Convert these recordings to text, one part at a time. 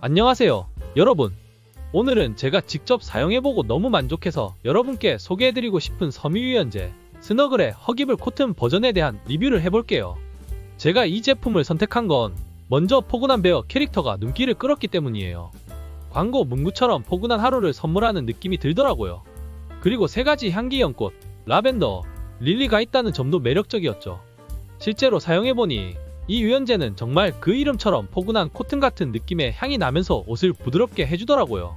안녕하세요, 여러분. 오늘은 제가 직접 사용해보고 너무 만족해서 여러분께 소개해드리고 싶은 섬유유연제 스너글의 허기블 코튼 버전에 대한 리뷰를 해볼게요. 제가 이 제품을 선택한 건 먼저 포근한 베어 캐릭터가 눈길을 끌었기 때문이에요. 광고 문구처럼 포근한 하루를 선물하는 느낌이 들더라고요. 그리고 세 가지 향기 연꽃, 라벤더, 릴리가 있다는 점도 매력적이었죠. 실제로 사용해보니 이 유연제는 정말 그 이름처럼 포근한 코튼 같은 느낌의 향이 나면서 옷을 부드럽게 해주더라고요.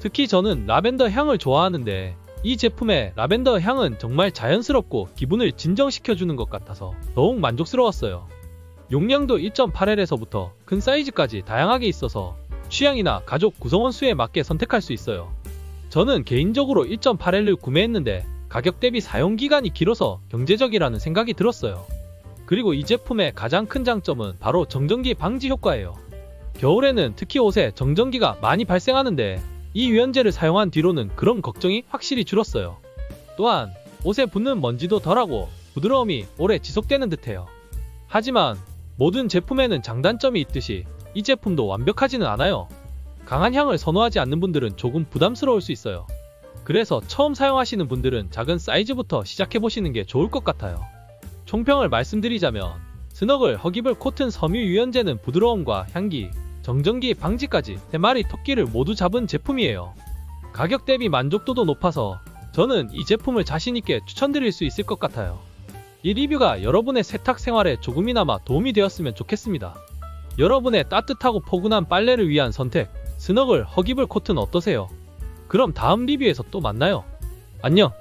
특히 저는 라벤더 향을 좋아하는데 이 제품의 라벤더 향은 정말 자연스럽고 기분을 진정시켜주는 것 같아서 더욱 만족스러웠어요. 용량도 1.8L에서부터 큰 사이즈까지 다양하게 있어서 취향이나 가족 구성원 수에 맞게 선택할 수 있어요. 저는 개인적으로 1.8L을 구매했는데 가격 대비 사용 기간이 길어서 경제적이라는 생각이 들었어요. 그리고 이 제품의 가장 큰 장점은 바로 정전기 방지 효과예요. 겨울에는 특히 옷에 정전기가 많이 발생하는데 이 유연제를 사용한 뒤로는 그런 걱정이 확실히 줄었어요. 또한 옷에 붙는 먼지도 덜하고 부드러움이 오래 지속되는 듯해요. 하지만 모든 제품에는 장단점이 있듯이 이 제품도 완벽하지는 않아요. 강한 향을 선호하지 않는 분들은 조금 부담스러울 수 있어요. 그래서 처음 사용하시는 분들은 작은 사이즈부터 시작해보시는 게 좋을 것 같아요. 총평을 말씀드리자면 스너글 허기블 코튼 섬유 유연제는 부드러움과 향기, 정전기 방지까지 세 마리 토끼를 모두 잡은 제품이에요. 가격 대비 만족도도 높아서 저는 이 제품을 자신있게 추천드릴 수 있을 것 같아요. 이 리뷰가 여러분의 세탁 생활에 조금이나마 도움이 되었으면 좋겠습니다. 여러분의 따뜻하고 포근한 빨래를 위한 선택, 스너글 허기블 코튼 어떠세요? 그럼 다음 리뷰에서 또 만나요. 안녕!